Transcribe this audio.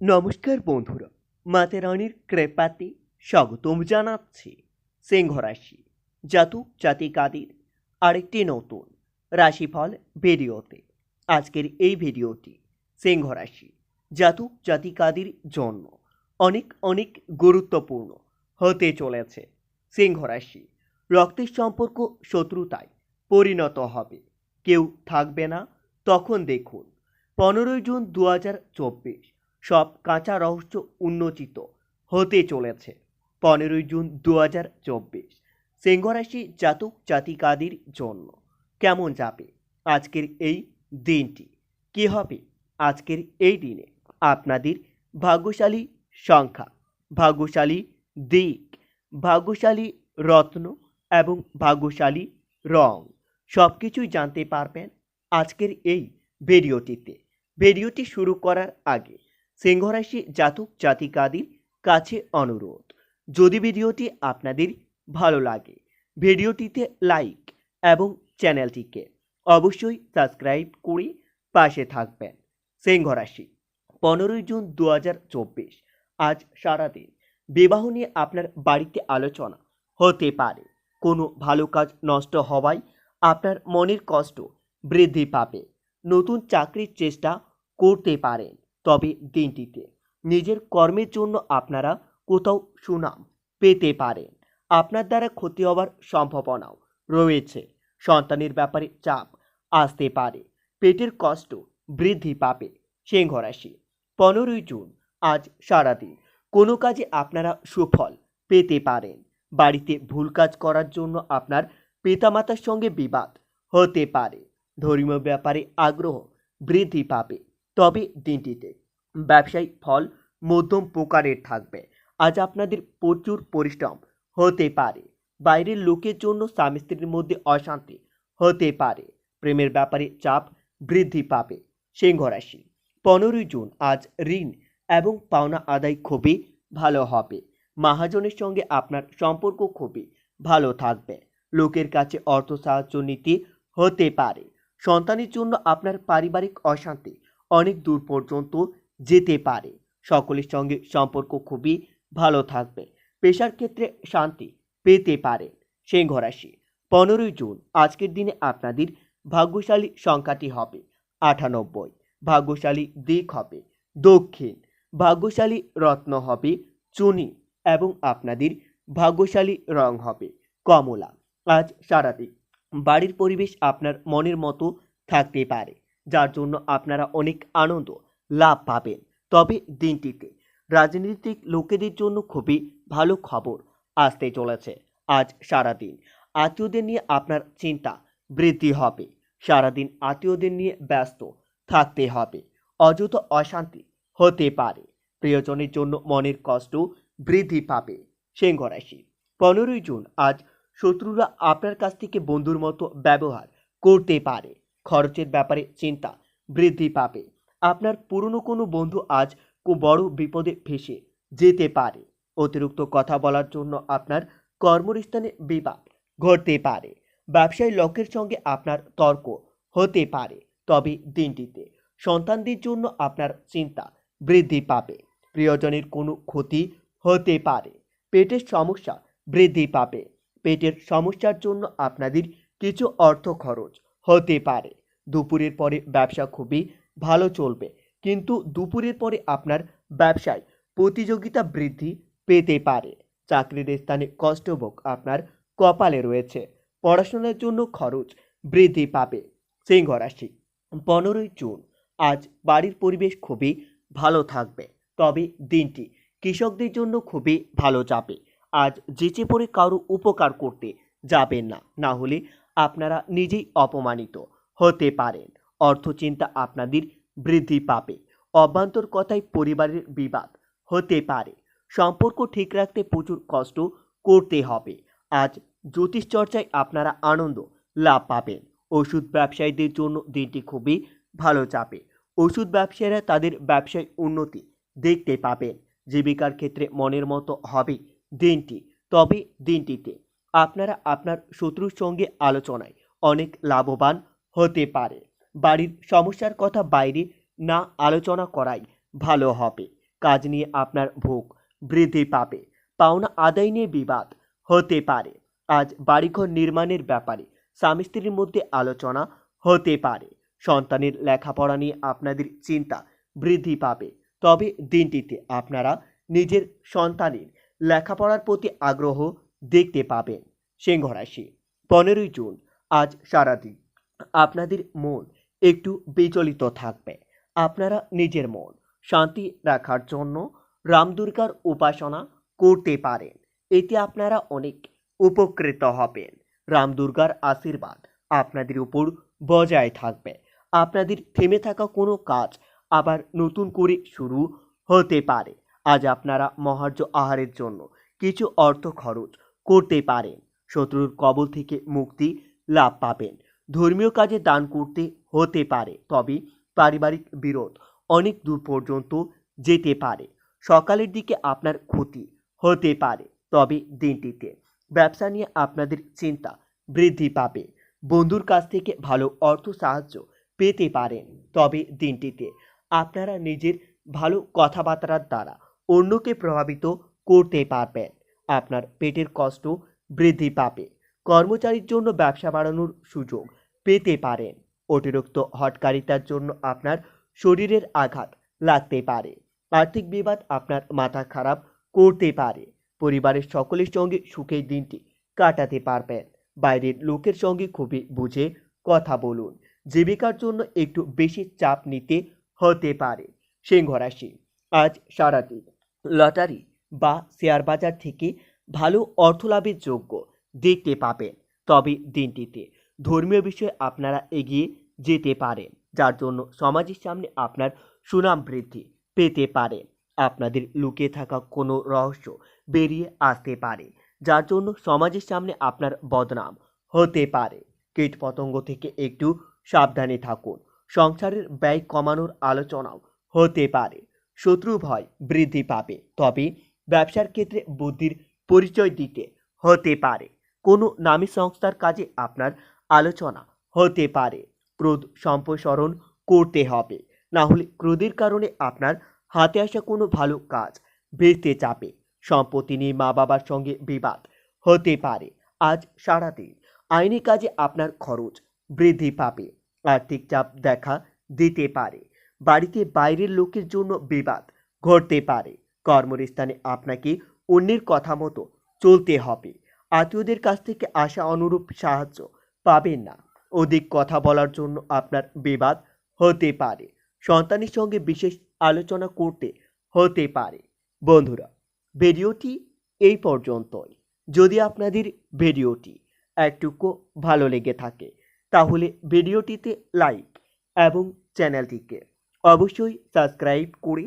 নমস্কার বন্ধুরা, মাতে রানীর কৃপাতে স্বাগতম জানাচ্ছি সিংহ রাশি, জাতক জাতিকাদের আরেকটি নতুন রাশিফল ভিডিওতে। আজকের এই ভিডিওটি সিংহ রাশি, জাতক জাতিকাদের জন্য অনেক অনেক গুরুত্বপূর্ণ হতে চলেছে। সিংহ রাশি, রক্তের সম্পর্ক শত্রুতায় পরিণত হবে। কেউ থাকবে না। তখন দেখুন, পনেরোই জুন দু হাজার চব্বিশ সব কাঁচা রহস্য উন্মোচিত হতে চলেছে পনেরোই জুন দু হাজার চব্বিশ। সিংহরাশি জাতক জাতিকাদের জন্য কেমন যাবে আজকের এই দিনটি? কি হবে আজকের এই দিনে? আপনাদের ভাগ্যশালী সংখ্যা, ভাগ্যশালী দিক, ভাগ্যশালী রত্ন এবং ভাগ্যশালী রং সব কিছুই জানতে পারবেন আজকের এই ভিডিওটিতে। ভিডিওটি শুরু করার আগে সিংহরাশি জাতক জাতিকাদের কাছে অনুরোধ। যদি ভিডিওটি আপনাদের ভালো লাগে, ভিডিওটিতে লাইক এবং চ্যানেলটিকে অবশ্যই সাবস্ক্রাইব করে পাশে থাকবেন। সিংহরাশি, পনেরোই জুন দু হাজার চব্বিশ, আজ সারাদিন বিবাহ নিয়ে আপনার বাড়িতে আলোচনা হতে পারে। কোনো ভালো কাজ নষ্ট হওয়ায় আপনার মনের কষ্ট বৃদ্ধি পাবে। নতুন চাকরির চেষ্টা করতে পারেন। তবে দিনটিতে নিজের কর্মের জন্য আপনারা কোথাও সুনাম পেতে পারেন। আপনার দ্বারা ক্ষতি হওয়ার সম্ভাবনাও রয়েছে। সন্তানের ব্যাপারে চাপ আসতে পারে। পেটের কষ্ট বৃদ্ধি পাবে। সিংহ রাশি, পনেরোই জুন, আজ সারাদিন। কোনো কাজে আপনারা সুফল পেতে পারেন। বাড়িতে ভুল কাজ করার জন্য আপনার পিতামাতার সঙ্গে বিবাদ হতে পারে। ধর্মীয় ব্যাপারে আগ্রহ বৃদ্ধি পাবে। তবে দিনটিতে ব্যবসায়িক ফল মধ্যম প্রকারের থাকবে। আজ আপনাদের প্রচুর পরিশ্রম হতে পারে। বাইরের লোকের জন্য স্বামী স্ত্রীর মধ্যে অশান্তি হতে পারে। প্রেমের ব্যাপারে চাপ বৃদ্ধি পাবে। সিংহ রাশি, পনেরোই জুন আজ ঋণ এবং পাওনা আদায় খুবই ভালো হবে। মহাজনের সঙ্গে আপনার সম্পর্ক খুবই ভালো থাকবে। লোকের কাছে অর্থ সাহায্য নীতি হতে পারে। সন্তানের জন্য আপনার পারিবারিক অশান্তি অনেক দূর পর্যন্ত যেতে পারে। সকলের সঙ্গে সম্পর্ক খুবই ভালো থাকবে। পেশার ক্ষেত্রে শান্তি পেতে পারে। সিংহ রাশি পনেরোই জুন, আজকের দিনে আপনাদের ভাগ্যশালী সংখ্যাটি হবে আটানব্বই। ভাগ্যশালী দিক হবে দক্ষিণ। ভাগ্যশালী রত্ন হবে চুনি এবং আপনাদের ভাগ্যশালী রং হবে কমলা। আজ সারাদিন বাড়ির পরিবেশ আপনার মনের মতো থাকতে পারে। যার জন্য আপনারা অনেক আনন্দ লাভ পাবেন। তবে দিনটিতে রাজনৈতিক লোকেদের জন্য খুবই ভালো খবর আসতে চলেছে আজ সারাদিন। আত্মীয়দের নিয়ে আপনার চিন্তা বৃদ্ধি হবে। সারাদিন আত্মীয়দের নিয়ে ব্যস্ত থাকতে হবে। অযথ অশান্তি হতে পারে। প্রিয়জনের জন্য মনের কষ্ট বৃদ্ধি পাবে। সিংহ রাশি, পনেরোই জুন আজ শত্রুরা আপনার কাছ থেকে বন্ধুর মতো ব্যবহার করতে পারে। খরচের ব্যাপারে চিন্তা। বৃদ্ধি পাবে। আপনার পুরনো কোনো বন্ধু আজ বড় বিপদে ফেসে যেতে পারে। অতিরিক্ত কথা বলার জন্য আপনার কর্মস্থানে বিবাদ ঘটতে পারে। ব্যবসায়ী লোকের সঙ্গে আপনার তর্ক হতে পারে তবে দিনটিতে। সন্তানদের জন্য আপনার চিন্তা বৃদ্ধি পাবে। প্রিয়জনের কোনো ক্ষতি হতে পারে। পেটের সমস্যা বৃদ্ধি পাবে। পেটের সমস্যার জন্য আপনাদের কিছু অর্থ খরচ হতে পারে। দুপুরের পরে ব্যবসা খুবই ভালো চলবে। কিন্তু দুপুরের পরে আপনার ব্যবসায় প্রতিযোগিতা বৃদ্ধি পেতে পারে। চাকরির স্থানে কষ্টভোগ আপনার কপালে রয়েছে। পড়াশোনার জন্য খরচ বৃদ্ধি পাবে। সিংহ রাশি, পনেরোই জুন। আজ বাড়ির পরিবেশ খুবই ভালো থাকবে। তবে দিনটি কৃষকদের জন্য খুবই ভালো যাবে। আজ যেচে পড়ে কারও উপকার করতে যাবেন না। না হলে আপনারা নিজেই অপমানিত হতে পারেন। অর্থচিন্তা আপনাদের বৃদ্ধি পাবে। অভ্যন্তর কথায় পরিবারের বিবাদ হতে পারে। সম্পর্ক ঠিক রাখতে প্রচুর কষ্ট করতে হবে। আজ জ্যোতিষ চর্চায় আপনারা আনন্দ লাভ পাবেন। ওষুধ ব্যবসায়ীদের জন্য দিনটি খুবই ভালো যাবে। ওষুধ ব্যবসায়ীরা তাদের ব্যবসায় উন্নতি দেখতে পাবেন। জীবিকার ক্ষেত্রে মনের মতো হবে দিনটি। তবে দিনটিতে আপনারা আপনার শত্রুর সঙ্গে আলোচনায় অনেক লাভবান হতে পারে। বাড়ির সমস্যার কথা বাইরে না আলোচনা করাই ভালো হবে। কাজ নিয়ে আপনার ভোগ বৃদ্ধি পাবে। পাওনা আদায় নিয়ে বিবাদ হতে পারে। আজ বাড়িঘর নির্মাণের ব্যাপারে স্বামী স্ত্রীর মধ্যে আলোচনা হতে পারে। সন্তানের লেখাপড়া নিয়ে আপনাদের চিন্তা বৃদ্ধি পাবে। তবে দিনটিতে আপনারা নিজের সন্তানের লেখাপড়ার প্রতি আগ্রহ দেখতে পাবেন। সিংহ রাশি, পনেরোই জুন, আজ সারাদিন। আপনাদের মন একটু বিচলিত থাকবে। আপনারা নিজের মন শান্তি রাখার জন্য রামদুর্গার উপাসনা করতে পারেন। এতে আপনারা অনেক উপকৃত হবেন। রামদুর্গার আশীর্বাদ আপনাদের উপর বজায় থাকবে। আপনাদের থেমে থাকা কোনো কাজ আবার নতুন করে শুরু হতে পারে। আজ আপনারা মহার্য আহারের জন্য কিছু অর্থ খরচ করতে পারেন। শত্রুর কবল থেকে মুক্তি লাভ পাবেন। ধর্মীয় কাজে দান করতে হতে পারে, তবে পারিবারিক বিরোধ অনেক দূর পর্যন্ত যেতে পারে। সকালের দিকে আপনার ক্ষতি হতে পারে, তবে দিনটিতে ব্যবসা নিয়ে আপনাদের চিন্তা বৃদ্ধি পাবে। বন্ধুর কাছ থেকে ভালো অর্থ সাহায্য পেতে পারেন, তবে দিনটিতে আপনারা নিজের ভালো কথাবার্তার দ্বারা অন্যকে প্রভাবিত করতে পারবেন। আপনার পেটের কষ্ট বৃদ্ধি পাবে। কর্মচারীর জন্য ব্যবসা বাড়ানোর সুযোগ পেতে পারেন। অতিরিক্ত হটকারিতার জন্য আপনার শরীরের আঘাত লাগতে পারে। আর্থিক বিবাদ আপনার মাথা খারাপ করতে পারে। পরিবারের সকলের সঙ্গে সুখের দিনটি কাটাতে পারবেন। বাইরের লোকের সঙ্গে খুবই বুঝে কথা বলুন। জীবিকার জন্য একটু বেশি চাপ নিতে হতে পারে। সিংহ রাশি, আজ সারাদিন লটারি বা শেয়ার বাজার থেকে ভালো অর্থ লাভের যোগ্য দেখতে পাবেন। তবে দিনটিতে ধর্মীয় বিষয়ে আপনারা এগিয়ে যেতে পারেন, যার জন্য সমাজের সামনে আপনার সুনাম বৃদ্ধি পেতে পারেন আপনাদের লুকিয়ে থাকা কোনো রহস্য বেরিয়ে আসতে পারে, যার জন্য সমাজের সামনে আপনার বদনাম হতে পারে। কীট পতঙ্গ থেকে একটু সাবধানে থাকুন। সংসারের ব্যয় কমানোর আলোচনাও হতে পারে। শত্রু ভয় বৃদ্ধি পাবে। তবে ব্যবসার ক্ষেত্রে বুদ্ধির পরিচয় দিতে হতে পারে। কোনো নামী সংস্থার কাজে আপনার আলোচনা হতে পারে। ক্রোধ সম্প্রসারণ করতে হবে। না হলে ক্রোধের কারণে আপনার হাতে আসা কোনো ভালো কাজ ভেস্তে চাপে সম্পত্তি নিয়ে মা বাবার সঙ্গে বিবাদ হতে পারে। আজ সারাদিন আইনি কাজে আপনার খরচ বৃদ্ধি পাবে। আর্থিক চাপ দেখা দিতে পারে। বাড়িতে বাইরের লোকের জন্য বিবাদ ঘটতে পারে। কর্মস্থানে আপনাকে অন্যের কথা মতো চলতে হবে। আত্মীয়দের কাছ থেকে আসা অনুরূপ সাহায্য পাবেন না। অধিক কথা বলার জন্য আপনার বিবাদ হতে পারে। সন্তানের সঙ্গে বিশেষ আলোচনা করতে হতে পারে। বন্ধুরা, ভিডিওটি এই পর্যন্তই। যদি আপনাদের ভিডিওটি একটুকু ভালো লেগে থাকে, তাহলে ভিডিওটিতে লাইক এবং চ্যানেলটিকে অবশ্যই সাবস্ক্রাইব করে